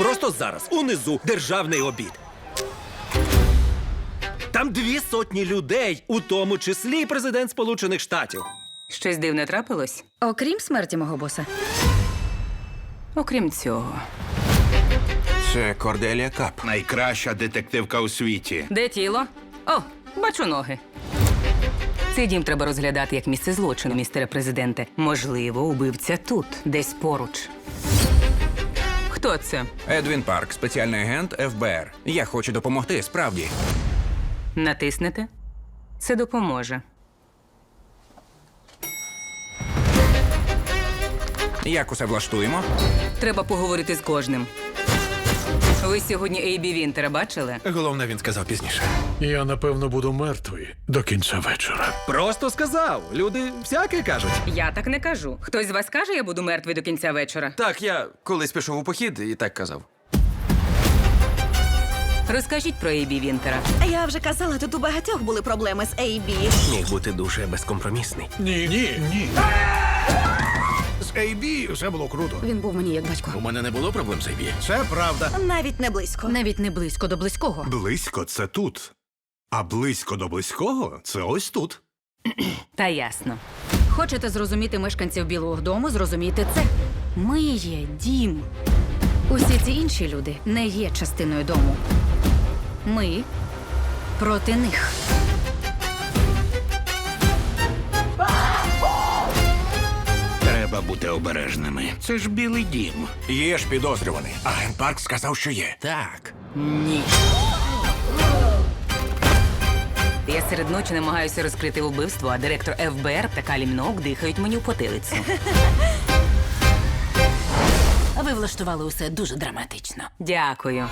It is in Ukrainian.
Просто зараз, унизу, державний обід. Там дві сотні людей, у тому числі і президент Сполучених Штатів. Щось дивне трапилось? Окрім смерті мого боса. Окрім цього. Це Корделія Кап. Найкраща детективка у світі. Де тіло? О, бачу ноги. Цей дім треба розглядати як місце злочину, містере президенте. Можливо, убивця тут, десь поруч. Хто це? Едвін Парк, спеціальний агент ФБР. Я хочу допомогти, справді. Натиснете? Це допоможе. Як усе влаштуємо? Треба поговорити з кожним. Ви сьогодні Ейбі Вінтера бачили? Головне, він сказав пізніше. Я напевно буду мертвий до кінця вечора. Просто сказав. Люди всяке кажуть. Я так не кажу. Хтось з вас каже, я буду мертвий до кінця вечора. Так, я колись пішов у похід і так казав. Розкажіть про Ейбі Вінтера. Я вже казала, тут у багатьох були проблеми з AB. Міг бути дуже безкомпромісний. Ні, ні, ні. З AB все було круто. Він був мені як батько. У мене не було проблем з AB. Це правда. Навіть не близько. Навіть не близько до близького. Близько це тут. А близько до близького це ось тут. Та ясно. Хочете зрозуміти мешканців Білого дому, зрозумійте це. Ми є дім. Усі ці інші люди не є частиною дому. Ми проти них. Треба бути обережними. Це ж білий дім. Є ж підозрюваний. Агент Парк сказав, що є. Так. Ні. Я серед ночі намагаюся розкрити вбивство, а директор ФБР та Калі Мінок дихають мені в потилицю. Ви влаштували усе дуже драматично. Дякую.